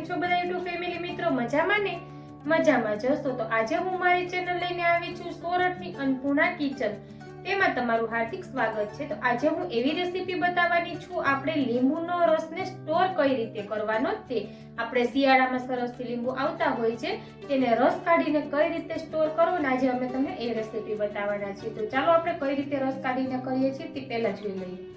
મિત્રો? મજામાં ને? મજામાં જશો તો આજે હું મારી ચેનલ લઈને આવી છું સોરઠની અન્નપૂર્ણા કિચન. તેમાં તમારું હાર્દિક સ્વાગત છે. તો આજે હું એવી રેસીપી બતાવવાની છું. આપણે લીંબુનો રસને સ્ટોર કઈ રીતે કરવાનો તે. આપણે શિયાળામાં સરસથી લીંબુ આવતા હોય છે. તેને રસ કાઢીને કઈ રીતે સ્ટોર કરવો ને આજે અમે તમને એ રેસીપી બતાવવાના છીએ. તો ચાલો આપણે કઈ રીતે રસ કાઢીને કરીએ છીએ તે પહેલા જોઈ લઈએ.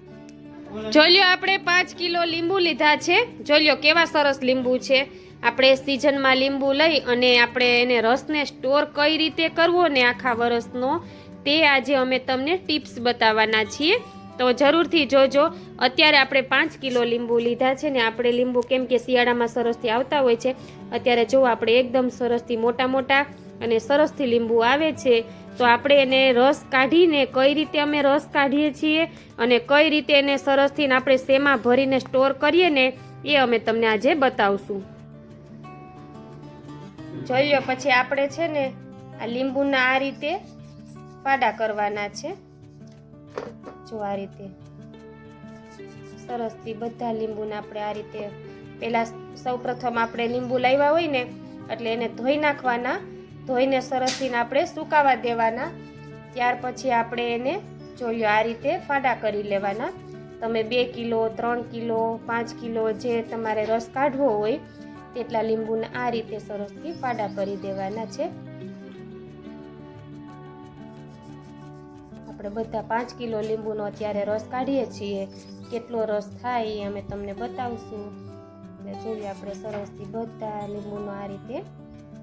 જોઈ લ્યો આપણે પાંચ કિલો લીંબુ લીધા છે. જોઈ લ્યો કેવા સરસ લીંબુ છે. આપણે સિઝનમાં લીંબુ લઈ અને આપણે એને રસને સ્ટોર કઈ રીતે કરવો ને આખા વરસનો, તે આજે અમે તમને ટિપ્સ બતાવવાના છીએ. તો જરૂરથી જોજો. અત્યારે આપણે પાંચ કિલો લીંબુ લીધા છે ને આપણે લીંબુ કેમ કે શિયાળામાં સરસથી આવતા હોય છે. અત્યારે જો આપણે એકદમ સરસથી મોટા મોટા અને સરસથી લીંબુ આવે છે, તો આપણે એને રસ કાઢીને કઈ રીતે અમે રસ કાઢીએ છીએ અને કઈ રીતે એને સરસથી આપણે શેમાં ભરીને સ્ટોર કરીએ ને એ અમે તમને આજે બતાવશું. જોઈ લો પછી આપણે છે ને આ લીંબુના આ રીતે પાડા કરવાના છે. જો આ રીતે સરસથી બધા લીંબુને આપણે આ રીતે પહેલાં સૌપ્રથમ આપણે લીંબુ લાવ્યા હોય ને, એટલે એને ધોઈ નાખવાના, ધોઈને સરસથીને આપણે સુકાવા દેવાના. ત્યાર પછી આપણે એને જોયું આ રીતે ફાડા કરી લેવાના. તમે બે કિલો, ત્રણ કિલો, પાંચ કિલો જે તમારે રસ કાઢવો હોય, તેટલા લીંબુને આ રીતે સરસથી ફાડા કરી દેવાના છે. આપણે બધા પાંચ કિલો લીંબુનો અત્યારે રસ કાઢીએ છીએ. કેટલો રસ થાય એ અમે તમને બતાવશું. એટલે જોઈએ આપણે સરસથી બધા લીંબુનો આ રીતે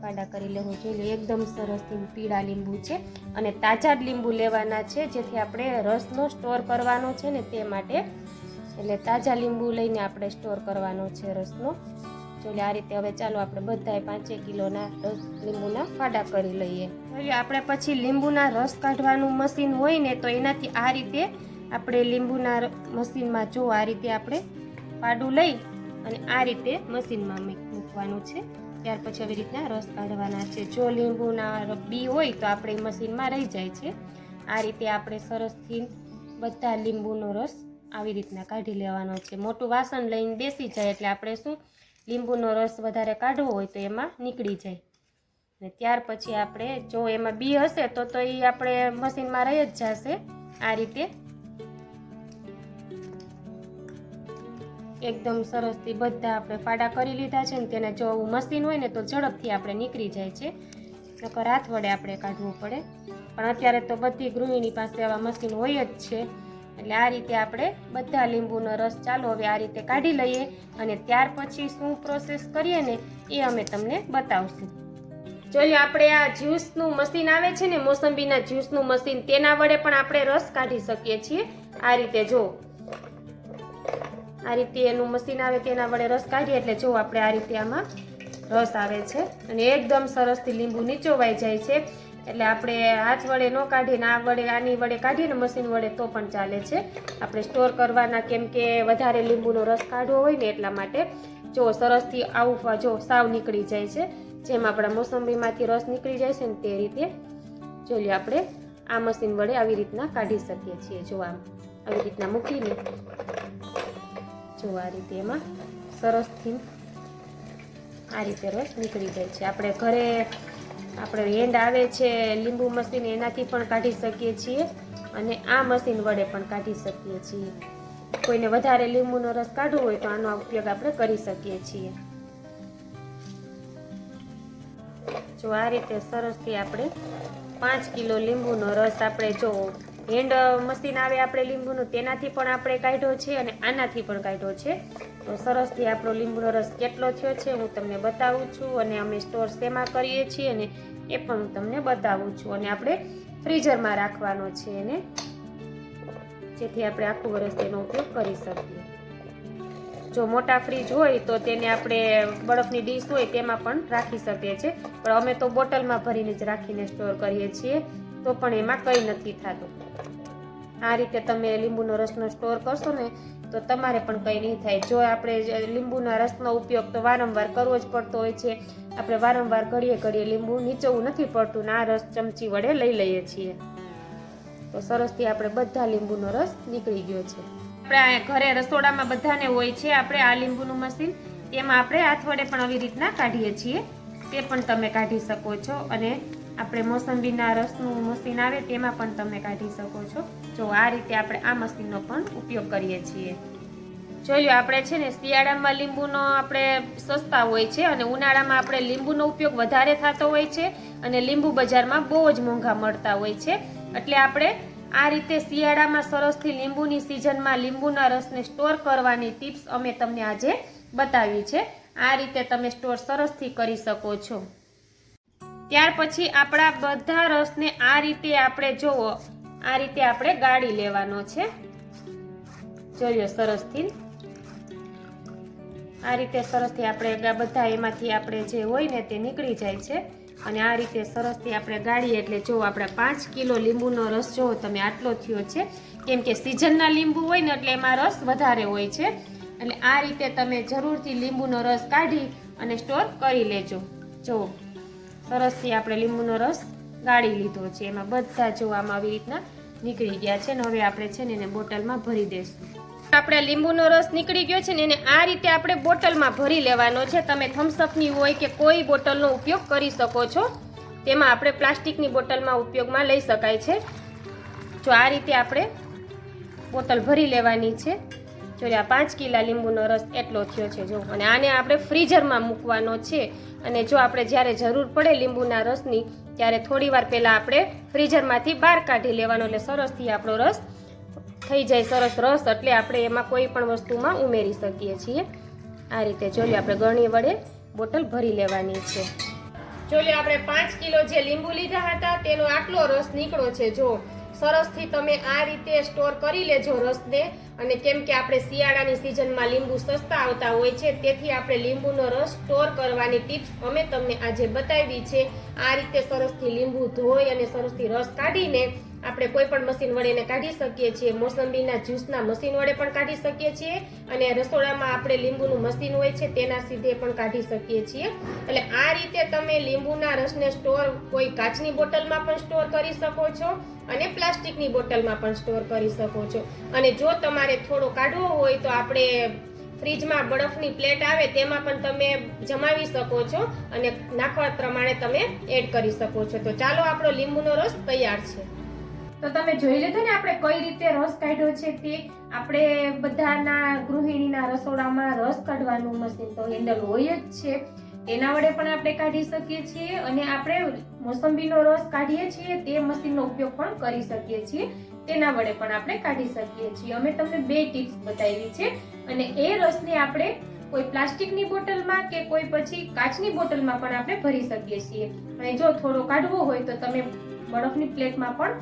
ફાડા કરી લેવું જોઈએ. એકદમ સરસથી પીળા લીંબુ છે અને તાજા જ લીંબુ લેવાના છે, જેથી આપણે રસનો સ્ટોર કરવાનો છે ને તે માટે. એટલે તાજા લીંબુ લઈને આપણે સ્ટોર કરવાનો છે રસનો. એટલે આ રીતે હવે ચાલો આપણે બધાય પાંચે કિલોના રસ લીંબુના ફાડા કરી લઈએ. હવે આપણે પછી લીંબુના રસ કાઢવાનું મશીન હોય ને તો એનાથી આ રીતે આપણે લીંબુના મશીનમાં જો આ રીતે આપણે ફાડું લઈ અને આ રીતે મશીનમાં મૂકવાનું છે. ત્યાર પછી આવી રીતના રસ કાઢવાના છે. જો લીંબુના બી હોય તો આપણે મશીનમાં રહી જાય છે. આ રીતે આપણે સરસથી બધા લીંબુનો રસ આવી રીતના કાઢી લેવાનો છે. મોટું વાસણ લઈને બેસી જાય એટલે આપણે શું લીંબુનો રસ વધારે કાઢવો હોય તો એમાં નીકળી જાય. ને ત્યાર પછી આપણે જો એમાં બી હશે તો તો એ આપણે મશીનમાં રહી જ જશે. આ રીતે એકદમ સરસથી બધા આપણે ફાડા કરી લીધા છે ને તેને જો મશીન હોય ને તો ઝડપથી આપણે નીકળી જાય છે. નકર હાથ વડે આપણે કાઢવું પડે. પણ અત્યારે તો બધી ગૃહિણી પાસે આવા મશીન હોય જ છે. એટલે આ રીતે આપણે બધા લીંબુનો રસ ચાલો હવે આ રીતે કાઢી લઈએ અને ત્યાર પછી શું પ્રોસેસ કરીએ ને એ અમે તમને બતાવશું. જોઈ આપણે આ જ્યુસનું મશીન આવે છે ને, મોસંબીના જ્યુસનું મશીન, તેના વડે પણ આપણે રસ કાઢી શકીએ છીએ. આ રીતે જો, આ રીતે એનું મશીન આવે, તેના વડે રસ કાઢીએ, એટલે જો આપણે આ રીતે આમાં રસ આવે છે. અને એકદમ સરસથી લીંબુ નીચોવાઈ જાય છે. એટલે આપણે હાથ વડે ન કાઢીને આ વડે, આની વડે કાઢીને મશીન વડે તો પણ ચાલે છે. આપણે સ્ટોર કરવાના કેમ કે વધારે લીંબુનો રસ કાઢવો હોય ને એટલા માટે જો સરસથી આવું જો સાવ નીકળી જાય છે, જેમ આપણા મોસંબીમાંથી રસ નીકળી જાય છે ને તે રીતે જોઈએ આપણે, આ મશીન વડે આવી રીતના કાઢી શકીએ છીએ જો આમ આવી રીતના મૂકીને. જો આ રીતે એમાં સરસથી આ રીતે રસ નીકળી જાય છે. આપણે ઘરે આપણે હેન્ડ આવે છે, લીંબુ મશીન એનાથી પણ કાઢી શકીએ છીએ અને આ મશીન વડે પણ કાઢી શકીએ છીએ. કોઈને વધારે લીંબુનો રસ કાઢવો હોય તો આનો ઉપયોગ આપણે કરી શકીએ છીએ. જો આ રીતે સરસથી આપણે પાંચ કિલો લીંબુનો રસ આપણે જો હેન્ડ મશીન આવે આપણે લીંબુનું, તેનાથી પણ આપણે કાઢ્યો છે અને આનાથી પણ કાઢ્યો છે. તો સરસથી આપણો લીંબુનો રસ કેટલો થયો છે હું તમને બતાવું છું અને અમે સ્ટોર શેમાં કરીએ છીએ અને એ પણ હું તમને બતાવું છું અને આપણે ફ્રીઝરમાં રાખવાનો છે એને, જેથી આપણે આખું વરસ તેનો ઉપયોગ કરી શકીએ. જો મોટા ફ્રીજ હોય તો તેને આપણે બરફની ડીશ હોય તેમાં પણ રાખી શકીએ છીએ. પણ અમે તો બોટલમાં ભરીને જ રાખીને સ્ટોર કરીએ છીએ, તો પણ એમાં કંઈ નથી થતું. આ રીતે તમે લીંબુનો રસનો સ્ટોર કરશો ને, તો તમારે પણ કંઈ નહીં થાય. જો આપણે લીંબુના રસનો ઉપયોગ તો વારંવાર કરવો જ પડતો હોય છે, આપણે વારંવાર ઘડીએ ઘડીએ લીંબુ નીચવું નથી પડતું ને આ રસ ચમચી વડે લઈ લઈએ છીએ. તો સરસથી આપણે બધા લીંબુનો રસ નીકળી ગયો છે. આપણે ઘરે રસોડામાં બધાને હોય છે, આપણે આ લીંબુનું મશીન તેમાં આપણે હાથ વડે પણ આવી રીતના કાઢીએ છીએ. તે પણ તમે કાઢી શકો છો અને આપણે મોસંબીના રસનું મશીન આવે તેમાં પણ તમે કાઢી શકો છો. જો આ રીતે આપણે આ મશીનનો પણ ઉપયોગ કરીએ છીએ. લો આપણે છે ને શિયાળામાં લીંબુનો આપણે સસ્તા હોય છે અને ઉનાળામાં આપણે લીંબુનો ઉપયોગ વધારે થતો હોય છે અને લીંબુ બજારમાં બહુ જ મોંઘા મળતા હોય છે. એટલે આપણે આ રીતે શિયાળામાં સરસથી લીંબુની સિઝનમાં લીંબુના રસને સ્ટોર કરવાની ટિપ્સ અમે તમને આજે બતાવી છે. આ રીતે તમે સ્ટોર સરસથી કરી શકો છો. ત્યાર પછી આપણા બધા રસને આ રીતે આપણે જોવો, આ રીતે આપણે ગાળી લેવાનો છે. જોયો સરસથી? આ રીતે સરસથી આપણે બધા એમાંથી આપણે જે હોય ને તે નીકળી જાય છે. અને આ રીતે સરસથી આપણે ગાળીએ એટલે જો આપણે પાંચ કિલો લીંબુનો રસ જો તમે આટલો થયો છે, કેમ કે સિઝનના લીંબુ હોય ને એટલે એમાં રસ વધારે હોય છે. એટલે આ રીતે તમે જરૂરથી લીંબુનો રસ કાઢી અને સ્ટોર કરી લેજો. જો સરસથી આપણે લીંબુનો રસ ગાળી લીધો છે. એમાં બધા જો આમાં આવી રીતના નીકળી ગયા છે ને હવે આપણે છે ને એને બોટલમાં ભરી દઈશું. આપણે લીંબુનો રસ નીકળી ગયો છે ને એને આ રીતે આપણે બોટલમાં ભરી લેવાનો છે. તમે થમ્સઅપની હોય કે કોઈ બોટલનો ઉપયોગ કરી શકો છો, તેમાં આપણે પ્લાસ્ટિકની બોટલમાં ઉપયોગમાં લઈ શકાય છે. જો આ રીતે આપણે બોટલ ભરી લેવાની છે. જો આ પાંચ કિલા લીંબુનો રસ એટલો થયો છે, જો. અને આને આપણે ફ્રીઝરમાં મૂકવાનો છે. અને જો આપણે જ્યારે જરૂર પડે લીંબુના રસની, ત્યારે થોડી વાર પહેલાં આપણે ફ્રીઝરમાંથી બહાર કાઢી લેવાનો એટલે સરસથી આપણો રસ થઈ જાય, સરસ રસ એટલે આપણે એમાં કોઈ પણ વસ્તુમાં ઉમેરી શકીએ છીએ. આ રીતે જોઈએ આપણે ગણી વડે બોટલ ભરી લેવાની છે. જોઈએ આપણે પાંચ કિલો જે લીંબુ લીધા હતા, તેનો આટલો રસ નીકળો છે, જો. સરસથી તમે આ રીતે સ્ટોર કરી લેજો રસને. અને કેમ કે આપણે શિયાળાની સિઝનમાં લીંબુ સસ્તા આવતા હોય છે, તેથી આપણે લીંબુનો રસ સ્ટોર કરવાની ટિપ્સ અમે તમને આજે બતાવી છે. આ રીતે સરસથી લીંબુ ધોઈ અને સરસથી રસ કાઢીને આપણે કોઈ પણ મશીન વડે એને કાઢી શકીએ છીએ. મોસંબીના જ્યુસના મશીન વડે પણ કાઢી શકીએ છીએ અને રસોડામાં આપણે લીંબુનું મશીન હોય છે તેના સીધે પણ કાઢી શકીએ છીએ. એટલે આ રીતે તમે લીંબુના રસને સ્ટોર કોઈ કાચની બોટલમાં પણ સ્ટોર કરી શકો છો. અને પ્લાસ્ટિકની બોટલમાં પણ સ્ટોર કરી શકો છો. અને જો તમારે થોડો કાઢવો હોય તો આપણે ફ્રીજમાં બરફની પ્લેટ આવે તેમાં પણ તમે જમાવી શકો છો અને નાખવા પ્રમાણે તમે એડ કરી શકો છો. તો ચાલો આપણો લીંબુનો રસ તૈયાર છે. તો તમે જોઈ લીધું ને આપણે કઈ રીતે રસ કાઢ્યો છે તે? આપણે બધાના ગૃહિણીના રસોડામાં રસ કાઢવાનું મશીન તો હેન્ડલ હોય જ છે. તેના વડે પણ આપણે કાઢી શકીએ છીએ અને આપણે મોસંબીનો રસ કાઢીએ છીએ તે મશીનનો ઉપયોગ પણ કરી શકીએ છીએ. તેના વડે પણ આપણે કાઢી શકીએ છીએ. અમે તમને બે ટિપ્સ બતાવી છે અને એ રસને આપણે કોઈ પ્લાસ્ટિકની બોટલમાં કે કોઈ પછી કાચની બોટલમાં પણ આપણે ભરી શકીએ છીએ. અને જો થોડો કાઢવો હોય તો તમે બરફની પ્લેટમાં પણ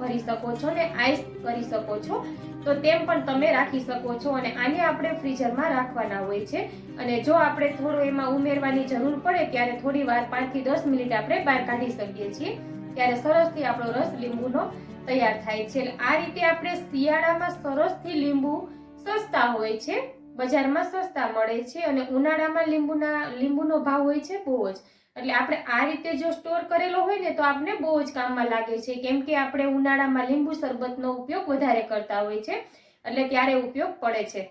ભરી શકો છો અને આઈસ કરી શકો છો. તો તેમ પણ તમે રાખી શકો છો અને આને આપણે ફ્રીઝરમાં રાખવાના હોય છે. અને જો આપણે થોડું એમાં ઉમેરવાની જરૂર પડે ત્યારે થોડી વાર પાંચથી દસ મિનિટ આપણે બહાર કાઢી શકીએ છીએ. ત્યારે સરસથી આપણો રસ લીંબુનો તૈયાર થાય છે. આ રીતે આપણે શિયાળામાં સરસથી લીંબુ સસ્તા હોય છે. બજારમાં સસ્તા મળે છે અને ઉનાળામાં લીંબુના લીંબુનો ભાવ હોય છે બહુ જ. એટલે આપણે આ રીતે જો સ્ટોર કરેલો હોય ને તો આપણે બહુ જ કામમાં લાગે છે. કેમ કે આપણે ઉનાળામાં લીંબુ શરબતનો ઉપયોગ વધારે કરતા હોય છે. એટલે ત્યારે ઉપયોગ પડે છે.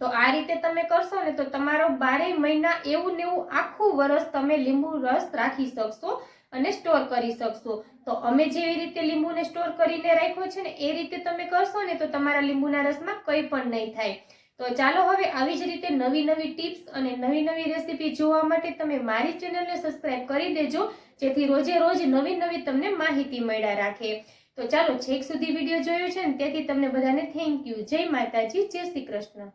તો આ રીતે તમે કરશો ને તો તમારો બારેય મહિના એવું ને એવું આખું વરસ તમે લીંબુ રસ રાખી શકશો અને સ્ટોર કરી શકશો. તો અમે જેવી રીતે લીંબુને સ્ટોર કરીને રાખ્યો છે ને એ રીતે તમે કરશો ને તો તમારા લીંબુના રસમાં કંઈ પણ નહીં થાય. તો ચાલો હવે આવી જ રીતે નવી નવી ટિપ્સ અને નવી નવી રેસીપી જોવા માટે તમે મારી ચેનલને સબસ્ક્રાઇબ કરી દેજો, જેથી રોજે રોજ નવી નવી તમને માહિતી મળ્યા રાખે. તો ચાલો છેક સુધી વીડિયો જોયો છે ને, તેથી તમને બધાને થેન્ક યુ. જય માતાજી, જય શ્રી કૃષ્ણ.